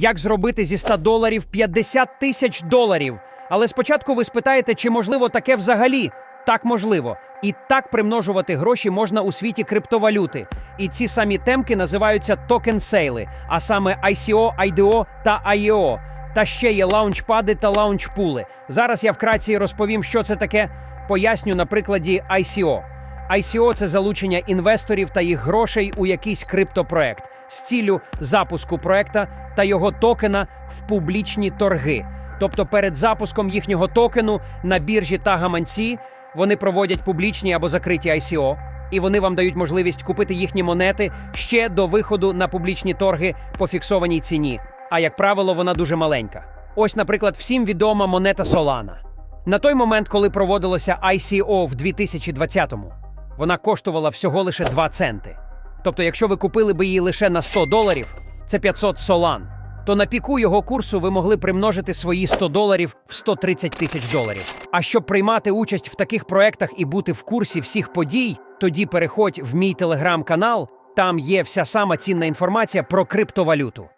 Як зробити зі 100 доларів 50 тисяч доларів? Але спочатку ви спитаєте, чи можливо таке взагалі? Так можливо. І так примножувати гроші можна у світі криптовалюти. І ці самі темки називаються токен-сейли, а саме ICO, IDO та IEO. Та ще є лаунчпади та лаунчпули. Зараз я вкратці розповім, що це таке. Поясню на прикладі ICO. ICO – це залучення інвесторів та їх грошей у якийсь криптопроект з ціллю запуску проекта та його токена в публічні торги. Тобто перед запуском їхнього токену на біржі та гаманці вони проводять публічні або закриті ICO, і вони вам дають можливість купити їхні монети ще до виходу на публічні торги по фіксованій ціні. А як правило, вона дуже маленька. Ось, наприклад, всім відома монета Solana. На той момент, коли проводилося ICO в 2020-му, вона коштувала всього лише 2 центи. Тобто, якщо ви купили би її лише на 100 доларів, це 500 солан, то на піку його курсу ви могли примножити свої 100 доларів в 130 тисяч доларів. А щоб приймати участь в таких проектах і бути в курсі всіх подій, тоді переходь в мій телеграм-канал. Там є вся сама цінна інформація про криптовалюту.